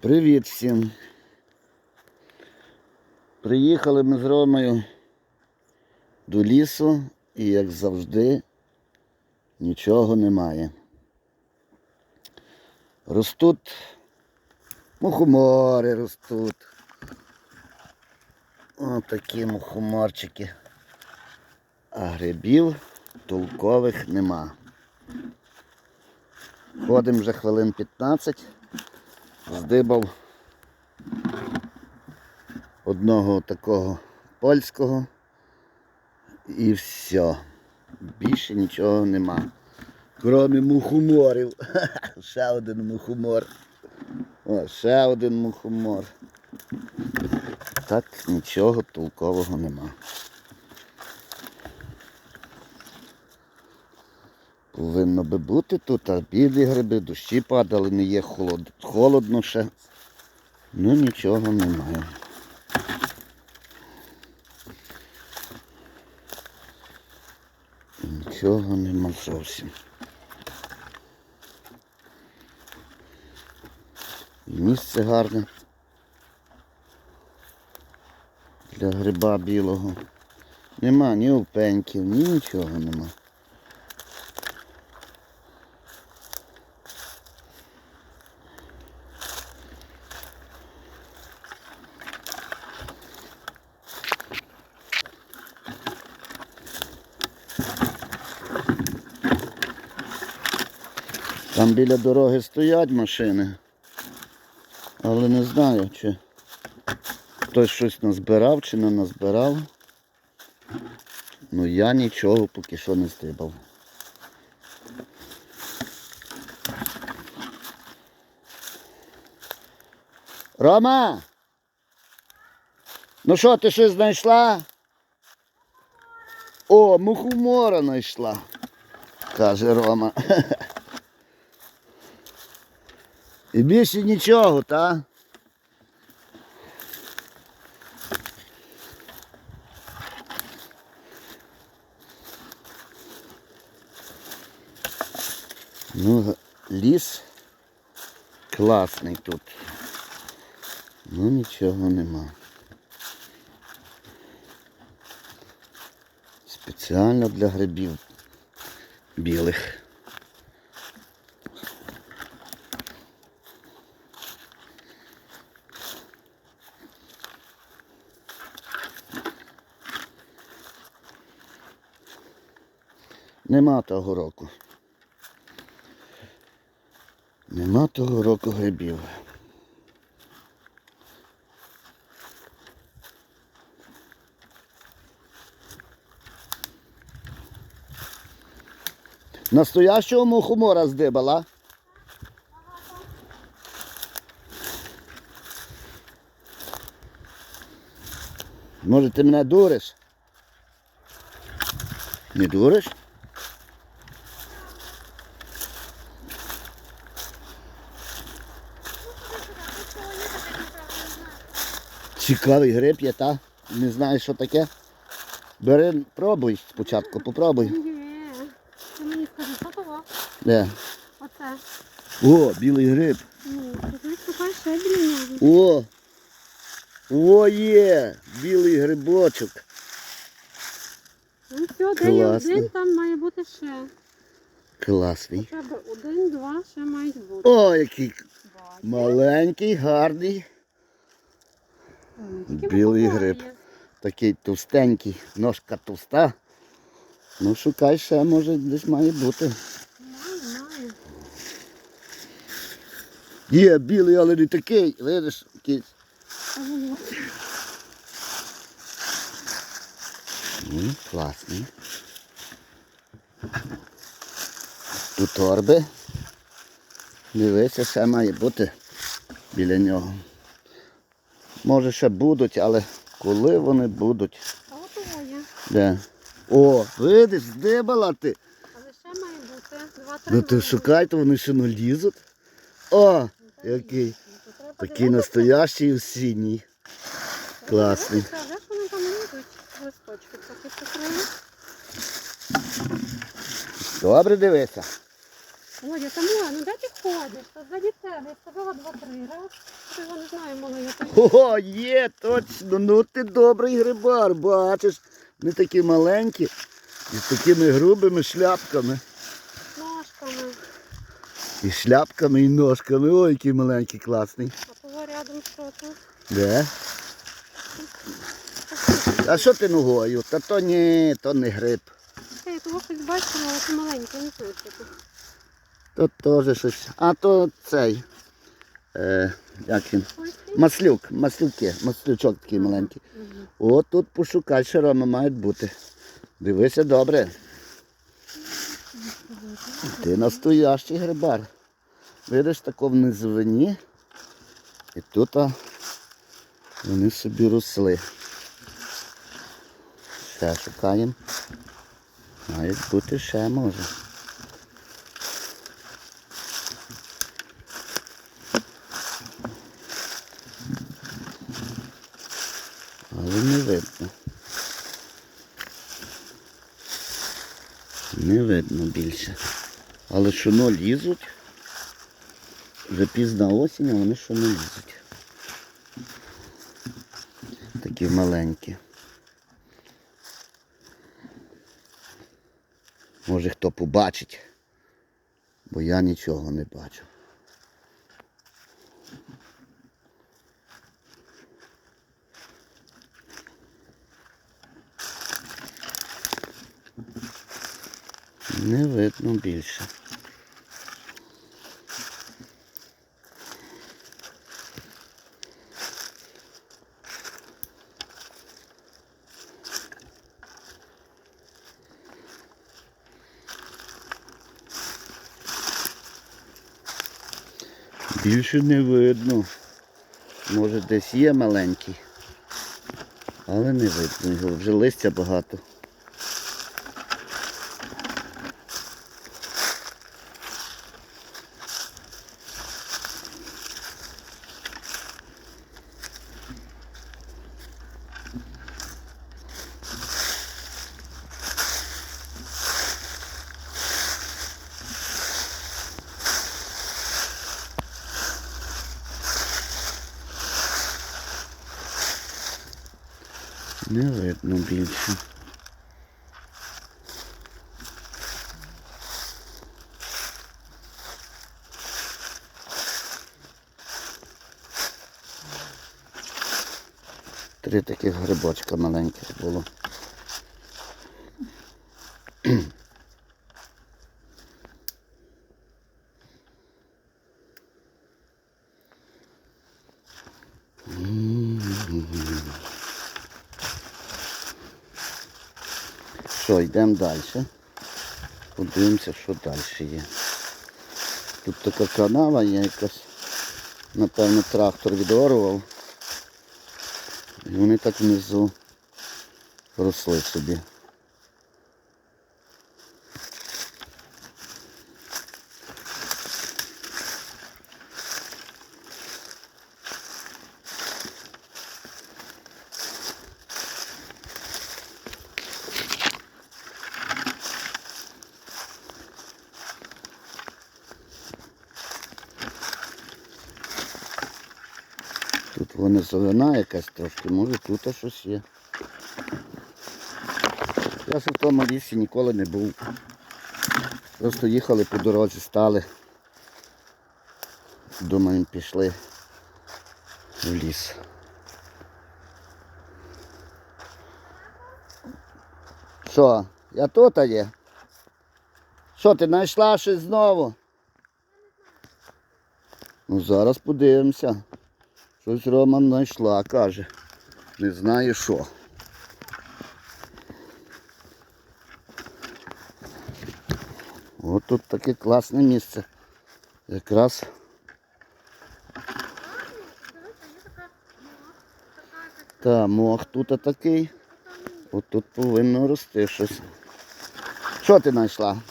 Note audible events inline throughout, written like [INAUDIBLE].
Привіт всім. Приїхали ми з Ромою до лісу і, як завжди, нічого немає. Ростуть мухомори ростуть. Ось такі мухоморчики. А грибів толкових нема. Ходимо вже хвилин 15 здибав одного такого польського і все. Більше нічого нема. Кромі мухоморів. [LAUGHS] Ще один мухомор. О, ще один мухомор. Так нічого толкового нема. Повинно би бути тут, а білі гриби, дощі падали, не є холод... холодно ще. Ну нічого немає. Нічого нема зовсім. Місце гарне для гриба білого. Нема ні опеньків, ні нічого нема. Там біля дороги стоять машини, але не знаю, чи хтось щось назбирав чи не назбирав. Ну я нічого поки що не здибав. Рома! Ну що, ти щось знайшла? О, мухомора знайшла, каже Рома. [LAUGHS] І більше нічого, та? Ну, ліс класний тут. Ну нічого нема. Спеціально для грибів білих. Нема того року. Нема того року грибів. Настоящого мухомора здибала. Може ти мене дуриш? Не дуриш? Цікавий гриб є, та? Не знаєш, що таке? Бери, пробуй спочатку, попробуй. Ні. Ти мені скажи, що того? Де? Оце. О, білий гриб. Ну, ти шукаєш ще біля нього. О! О, є! Білий грибочок. Ну все, де є Класно. один, там має бути ще. Класний. Хоча б один, два ще мають бути. О, який маленький, гарний. Тільки білий гриб. Такий товстенький, ножка товста. Ну, шукай ще, може, десь має бути. Є білий, але не такий. Видиш, воно. М, Класний. Тут торби. Дивися, ще має бути біля нього. Може ще будуть, але коли вони будуть? А от є. Де? О, видиш, здибала ти. Але ще має бути два-три. Ну має шукай, то вони ще не лізуть. О, який. Такий настоящий осінній. класний. Вони там? Листочки. Добре дивися. Володя, Тамура, ну де ти ходиш? Та ззаді тебе, я сказала два-три раз. Ти його не знаю, мала я там. О, є, точно. Ну ти добрий грибар, бачиш. Вони такі маленькі і з такими грубими шляпками. Ножками. І шляпками, і ножками. Ой, який маленький, класний. А того рядом що тут? Де? А що ти ногою? Та то ні, то не гриб. Я того щось бачила, але це маленьке, не знаю, що тут. То теж щось. А то цей. Е, як він? Маслюк, маслюки, маслючок такий маленький. О, тут пошукай, що рома мають бути. Дивися добре. Ти настоящий грибар. Видиш тако в низовині. І тут а, вони собі росли. Ще шукаємо. Мають бути ще може. Але не видно. Не видно більше. Але ну лізуть. Вже пізна осінь, а вони не лізуть. Такі маленькі. Може хто побачить, бо я нічого не бачу. Не видно більше. Більше не видно. Може десь є маленький, але не видно його. Вже листя багато. Не видно більше. Три таких грибочка маленьких було. Що, йдемо далі. Подивимося, що далі є. Тут така канава є якась. Напевно, трактор відорвав. І вони так внизу росли собі. Вона зелена якась трошки, може тут щось є. Я ж в тому лісі ніколи не був. Просто їхали по дорозі, стали. Думаємо, пішли в ліс. Що, я тут є? Що, ти знайшла щось знову? Ну зараз подивимося. Щось Рома знайшла, каже. Не знаю що. От тут таке класне місце. Якраз та мох тут такий. От тут повинно рости щось. Що ти знайшла?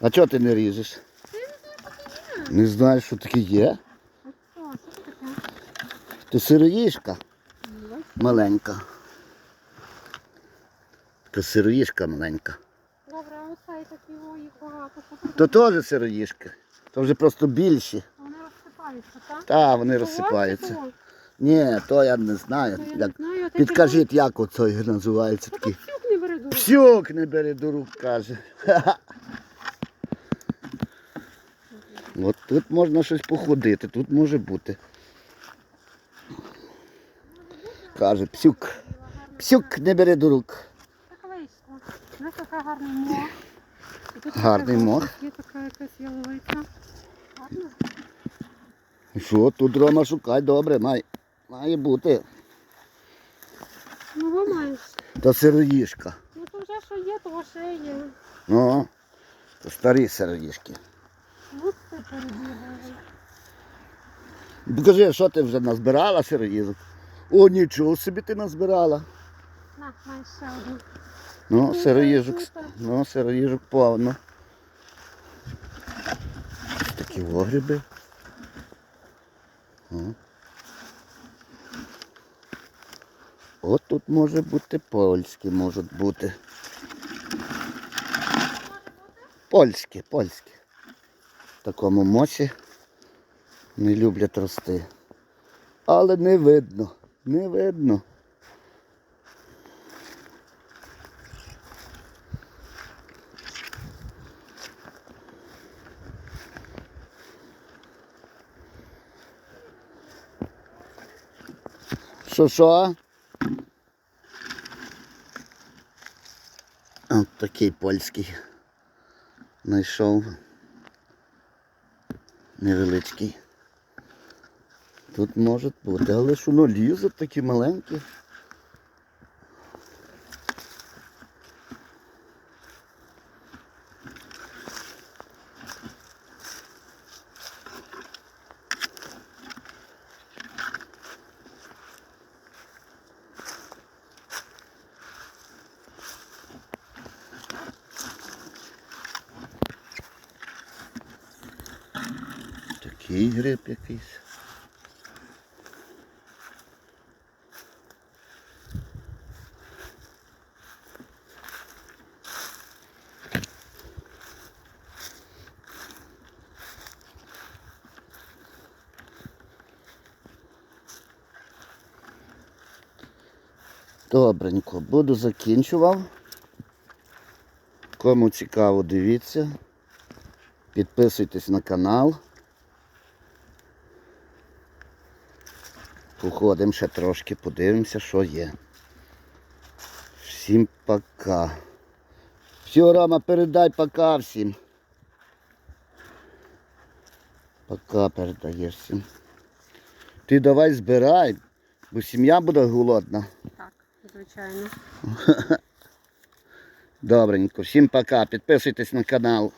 А чого ти не ріжеш? Не знаєш, що таке є? Сироїшка Ну, маленька. Така сироїшка маленька. Добре, а оцей такий То теж сироїшки. То вже просто більші. Вони розсипаються, так? Та, вони розсипаються. Ні, то я не знаю. Я Як... не знаю, Підкажіть, як оце називається Та такий. псюк не бери до рук, каже. [LAUGHS] От тут можна щось походити, тут може бути. Каже, псюк. Псюк не бери до рук. Така гарний мох. Гарний мох. Є така якась яловиця. Гарно. Що тут Рома шукай, добре, має, має бути. Ну, ви. Та сироїшка. Ну, то вже що є, того ще є. Ну, то старі сироїшки. Покажи, що ти вже назбирала сироїжок? О, нічого собі ти назбирала. На, маєш ще одну. Ну, сироїжок, ну, сироїжок повно. Такі вогріби. О. От тут може бути польські, можуть бути. Польські, польські. Такому мосі не люблять рости. Але не видно, не видно. Що що? От такий польський. Знайшов. Невеличкий. Тут може бути, але ж воно лізе такі маленькі. Такий гриб якийсь. Добренько, буду закінчував. Кому цікаво, дивіться. Підписуйтесь на канал. Походимо ще трошки, подивимося, що є. Всім пока. Все, Рома, передай пока всім. Пока передаєш всім. Ти давай збирай, бо сім'я буде голодна. Так, звичайно. [LAUGHS] Добренько, всім пока. Підписуйтесь на канал.